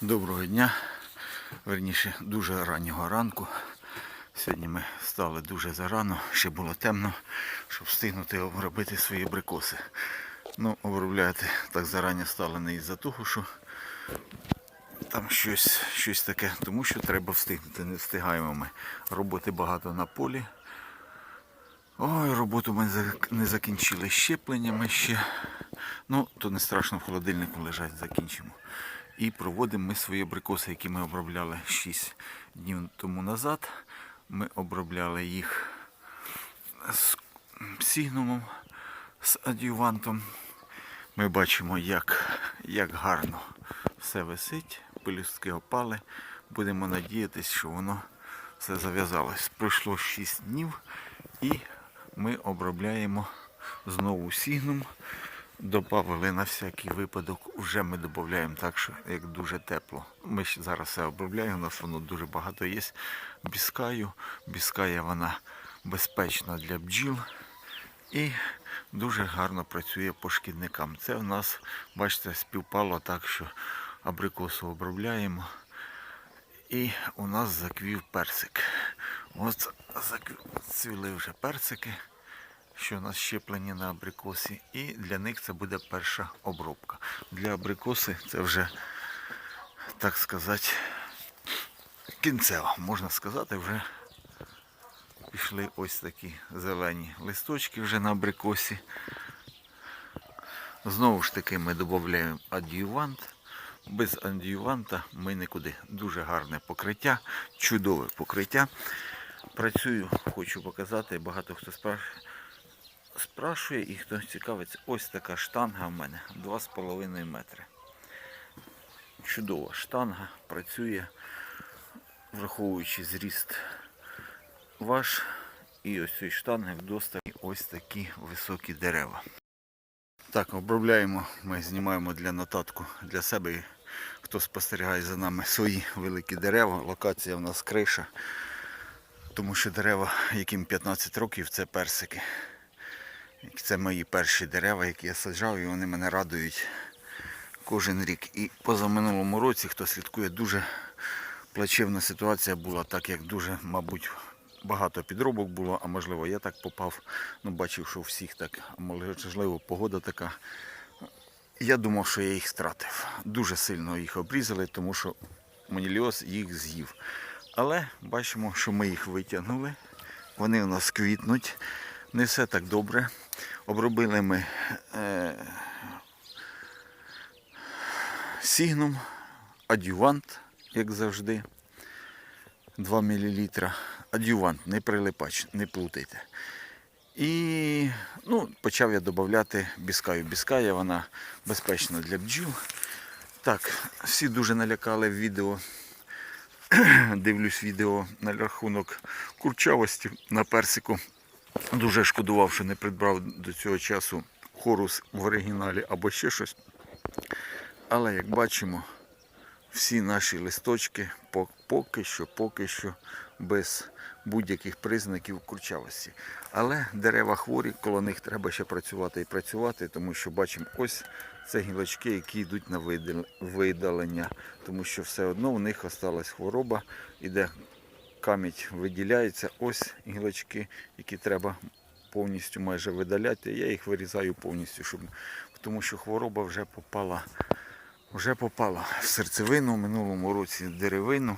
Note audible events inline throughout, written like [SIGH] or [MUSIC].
Доброго дня, верніше дуже раннього ранку. Сьогодні ми стали дуже зарано, ще було темно, щоб встигнути обробити свої брикоси. Ну, обробляти так зарані стало не із-за того, що там щось, щось таке, тому що треба встигнути. Не встигаємо ми. Роботи багато на полі. Ой, роботу ми не закінчили щепленнями ще. Ну, то не страшно, в холодильнику лежать, закінчимо. І проводимо ми свої абрикоси, які ми обробляли 6 днів тому назад. Ми обробляли їх з сігнумом, з адювантом. Ми бачимо, як, як гарно все висить, пелюстки опали. Будемо надіятися, що воно все зав'язалось. Пройшло 6 днів і ми обробляємо знову сігнум. Добавили на всякий випадок, вже ми додаємо так, що як дуже тепло. Ми ще зараз все обробляємо, у нас воно дуже багато є. Біскаю. Біская вона безпечна для бджіл і дуже гарно працює по шкідникам. Це в нас, бачите, співпало так, що абрикосу обробляємо. І у нас заквів персик. От заквіли вже персики, що у нас щеплені на абрикосі. І для них це буде перша обробка. Для абрикоси це вже, так сказати, кінцева, можна сказати, вже пішли ось такі зелені листочки вже на абрикосі. Знову ж таки ми додаємо адювант. Без адюванта ми нікуди. Дуже гарне покриття, чудове покриття. Працюю, хочу показати, багато хто спрашує, спрашує і хто цікавиться, ось така штанга в мене 2,5 метри. Чудова штанга, працює, враховуючи зріст ваш. І ось цієї штанги вдосталь ось такі високі дерева. Так, обробляємо, ми знімаємо для нотатку для себе, хто спостерігає за нами свої великі дерева. Локація в нас криша, тому що дерева, яким 15 років, це персики. Це мої перші дерева, які я саджав, і вони мене радують кожен рік. І позаминулому році, хто слідкує, дуже плачевна ситуація була, так як дуже, мабуть, багато підробок було, а можливо я так попав. Ну, бачив, що у всіх так, можливо, погода така. Я думав, що я їх стратив. Дуже сильно їх обрізали, тому що маніліоз їх з'їв. Але бачимо, що ми їх витягнули. Вони у нас квітнуть. Не все так добре. Обробили ми е, сігнум, адювант, як завжди. 2 мл. Адювант, не прилипач, не плутайте. І ну, почав я додати біскаю. Біская, вона безпечна для бджіл. Так, всі дуже налякали відео. [CLEARS THROAT] Дивлюсь відео на рахунок курчавості на персику. Дуже шкодував, що не придбав до цього часу хорус в оригіналі або ще щось. Але як бачимо, всі наші листочки поки що, поки що без будь-яких признаків курчавості. Але дерева хворі, коло них треба ще працювати і працювати, тому що бачимо, ось це гілочки, які йдуть на видалення, тому що все одно у них осталась хвороба, іде камінь виділяється. Ось гілочки, які треба повністю майже видаляти. Я їх вирізаю повністю, щоб тому що хвороба вже попала вже попала в серцевину в минулому році деревину.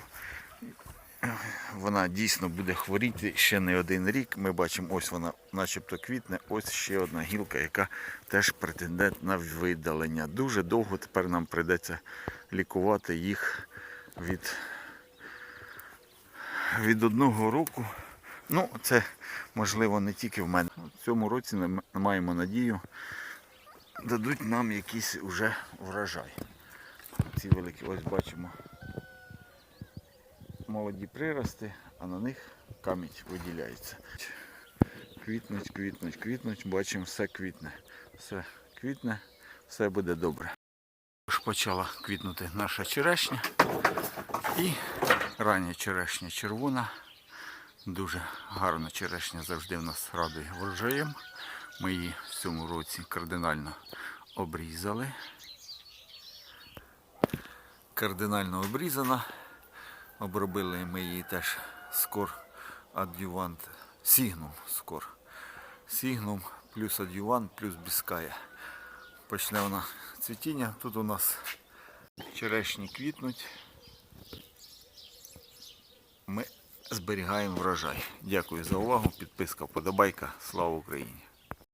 Вона дійсно буде хворіти ще не один рік. Ми бачимо, ось вона начебто квітне, ось ще одна гілка, яка теж претендент на видалення. Дуже довго тепер нам прийдеться лікувати їх від, від одного року. Ну, це можливо не тільки в мене. В цьому році ми маємо надію, дадуть нам якийсь уже врожай. Ці великі, ось бачимо молоді прирости, а на них камінь виділяється. Квітнуть, квітнуть, квітнуть, бачимо, все квітне. Все квітне, все буде добре. Почала квітнути наша черешня. І рання черешня червона. Дуже гарна черешня завжди в нас радує врожаєм. Ми її в цьому році кардинально обрізали. кардинально обрізана. Обробили ми її теж скор адювант. Сігнум скор. Сігнум плюс адювант плюс біская. Почне вона цвітіння. Тут у нас черешні квітнуть. Ми зберігаємо врожай. Дякую за увагу. Підписка, вподобайка. Слава Україні!